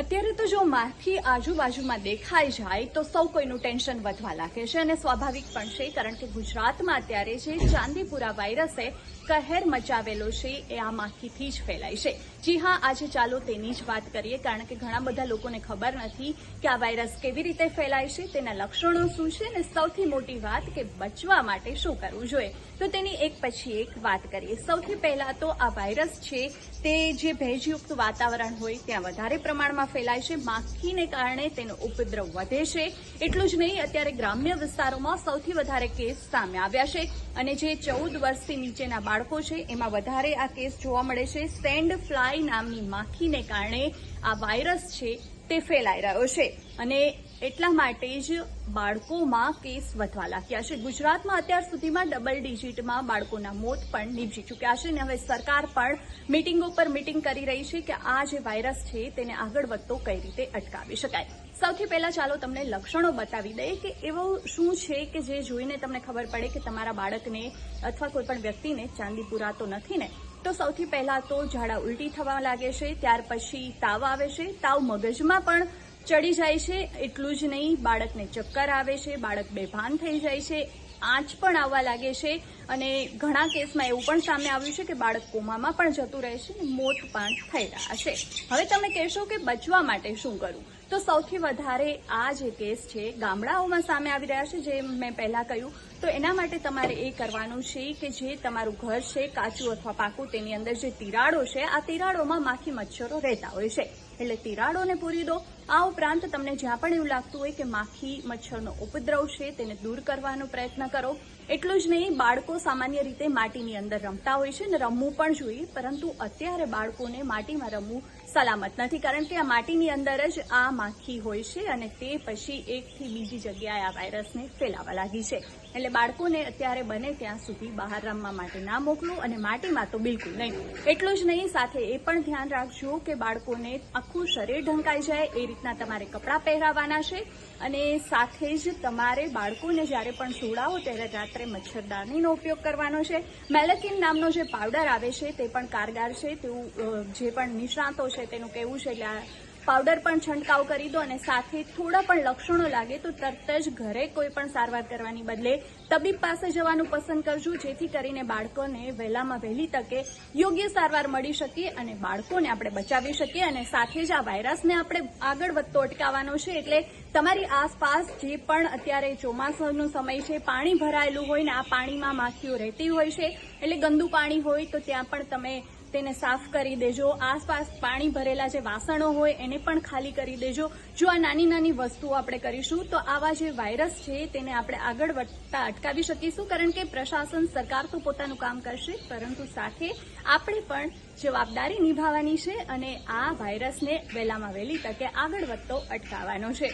અત્યારે તો જો માખી આજુબાજુમાં દેખાઈ જાય તો સૌ કોઈનું ટેન્શન વધવા લાગે છે અને સ્વાભાવિક પણ છે, કારણ કે ગુજરાતમાં અત્યારે જે ચાંદીપુરા વાયરસે કહેર મચાવેલો છે, એ આ માખીથી જ ફેલાય છે. જી હા, આજે ચાલો તેની જ વાત કરીએ, કારણ કે ઘણા બધા લોકોને ખબર નથી કે આ વાયરસ કેવી રીતે ફેલાય છે, તેના લક્ષણો શું છે અને સૌથી મોટી વાત કે બચવા માટે શું કરવું જોઈએ. તો તેની એક પછી એક વાત કરીએ. સૌથી પહેલા તો આ વાયરસ છે, તે જે ભેજયુક્ત વાતાવરણ હોય, ત્યાં વધારે પ્રમાણમાં ફેલાય છે. માખીને કારણે તેનો ઉપદ્રવ વધે છે. એટલું જ નહીં, અત્યારે ગ્રામ્ય વિસ્તારોમાં સૌથી વધારે કેસ સામે આવ્યા છે. અને જે ચૌદ વર્ષથી નીચેના બાળકો છે, એમાં વધારે આ કેસ જોવા મળે છે. સેન્ડ ફ્લાય નામની માખીને કારણે આ વાયરસ છે તે ફેલાઈ રહ્યો છે. અને એટલા માટે જ બાળકોમાં કેસ વધવા લાગ્યા છે. ગુજરાતમાં અત્યાર સુધીમાં ડબલ ડિજિટમાં બાળકોના મોત પણ નીપજી ચૂક્યા છે. અને હવે સરકાર પણ મિટિંગો પર મિટિંગ કરી રહી છે કે આ જે વાયરસ છે તેને આગળ વધતો કઈ રીતે અટકાવી શકાય. સૌથી પહેલા ચાલો તમને લક્ષણો બતાવી દઈએ કે એવું શું છે કે જે જોઈને તમને ખબર પડે કે તમારા બાળકને અથવા કોઈપણ વ્યક્તિને ચાંદીપુરા પૂરાતો નથી ને. તો સૌથી પહેલા તો ઝાડા ઉલટી થવા લાગે છે, ત્યાર પછી તાવ આવે છે. તાવ મગજમાં પણ ચડી જાય છે. એટલું જ નહીં, બાળકને ચક્કર આવે છે, બાળક બેભાન થઈ જાય છે, આંચ પણ આવવા લાગે છે. અને ઘણા કેસમાં એવું પણ સામે આવ્યું છે કે બાળક કોમામાં પણ જતું રહે છે મોત પણ થઈ રહ્યા છે. હવે તમે કહેશો કે બચવા માટે શું કરવું? તો સૌથી વધારે આ જે કેસ છે, ગામડાઓમાં સામે આવી રહ્યા છે, જે મેં પહેલા કહ્યું. તો એના માટે તમારે એ કરવાનું છે કે જે તમારું ઘર છે, કાચું અથવા પાકું, તેની અંદર જે તિરાડો છે, આ તિરાડોમાં માખી મચ્છરો રહેતા હોય છે. એટલે તિરાડોને પૂરી દો. આ ઉપરાંત તમને જ્યાં પણ એવું લાગતું હોય કે માખી મચ્છરનો ઉપદ્રવ છે, તેને દૂર કરવાનો પ્રયત્ન કરો. એટલું જ નહીં, બાળકો સામાન્ય રીતે માટીની અંદર રમતા હોય છે અને રમવું પણ જોઈએ, પરંતુ અત્યારે બાળકોને માટીમાં રમવું સલામત નથી, કારણ કે આ માટીની અંદર જ આ માખી હોય છે અને તે પછી એકથી બીજી જગ્યાએ આ વાયરસને ફેલાવા લાગી છે. એટલે બાળકોને અત્યારે બને ત્યાં સુધી બહાર રમવા માટે ના મોકલો અને માટીમાં તો બિલકુલ નહીં. એટલું જ નહીં, સાથે એ પણ ધ્યાન રાખજો કે બાળકોને આખું શરીર ઢંકાઈ જાય, એ રીતના તમારે કપડાં પહેરાવાના છે અને સાથે જ તમારે બાળકોને જ્યારે પણ સુવડાવો ત્યારે રાત્રે મચ્છરદાનીનો ઉપયોગ કરવાનો છે. મેલેથિન નામનો જે પાવડર આવે છે, તે પણ કારગાર છે. તેવું જે પણ નિષ્ણાતો છે, તેનું કહેવું છે એટલે આ પાવડર પણ છંટકાવ કરી દો અને સાથે થોડા પણ લક્ષણો લાગે તો તરત જ ઘરે કોઈ પણ સારવાર કરવાની બદલે તબીબ પાસે જવાનું પસંદ કરજો, જેથી કરીને બાળકોને વહેલામાં વહેલી તકે યોગ્ય સારવાર મળી શકે અને બાળકોને આપણે બચાવી શકીએ અને સાથે જ આ વાયરસને આપણે આગળ વધતો અટકાવવાનો છે. એટલે તમારી આસપાસ જે પણ અત્યારે ચોમાસાનો સમય છે, પાણી ભરાયેલું હોય ને આ પાણીમાં માખીઓ રહેતી હોય છે, એટલે ગંદુ પાણી હોય તો ત્યાં પણ તમે તેને સાફ કરી દેજો. આસપાસ પાણી ભરેલા જે વાસણો હોય એને પણ ખાલી કરી દેજો. જો આ નાની નાની વસ્તુઓ આપણે કરીશું, તો આવા જે વાયરસ છે તેને આપણે આગળ વધતા અટકાવી શકીશું, કારણ કે પ્રશાસન સરકાર તો પોતાનું કામ કરશે, પરંતુ સાથે આપણે પણ જવાબદારી નિભાવવાની છે અને આ વાયરસને વહેલામાં વહેલી તકે આગળ વધતો અટકાવવાનો છે.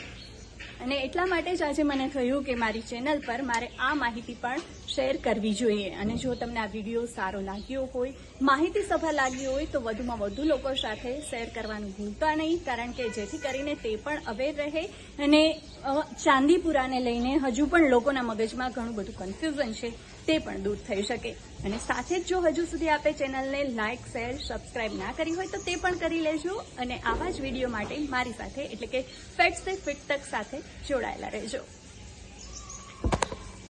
અને એટલા માટે જ આજે મને થયું કે મારી ચેનલ પર મારે આ માહિતી પણ શેર કરવી જોઈએ. અને જો તમને આ વીડિયો સારો લાગ્યો હોય, માહિતી સભા લાગી હોય, તો વધુમાં વધુ લોકો સાથે શેર કરવાનું ભૂલતા નહીં, કારણ કે જેથી કરીને તે પણ અવેર રહે. અને ચાંદીપુરાને લઈને હજુ પણ લોકોના મગજમાં ઘણું બધું કન્ફ્યુઝન છે, તે પણ દૂર થઈ શકે. અને સાથે જ જો હજુ સુધી આપે ચેનલને લાઇક શેર સબસ્ક્રાઇબ ના કરી હોય, તો તે પણ કરી લેજો. અને આવા જ વીડિયો માટે મારી સાથે, એટલે કે ફેટ સે ફિટ તક સાથે 就来了一首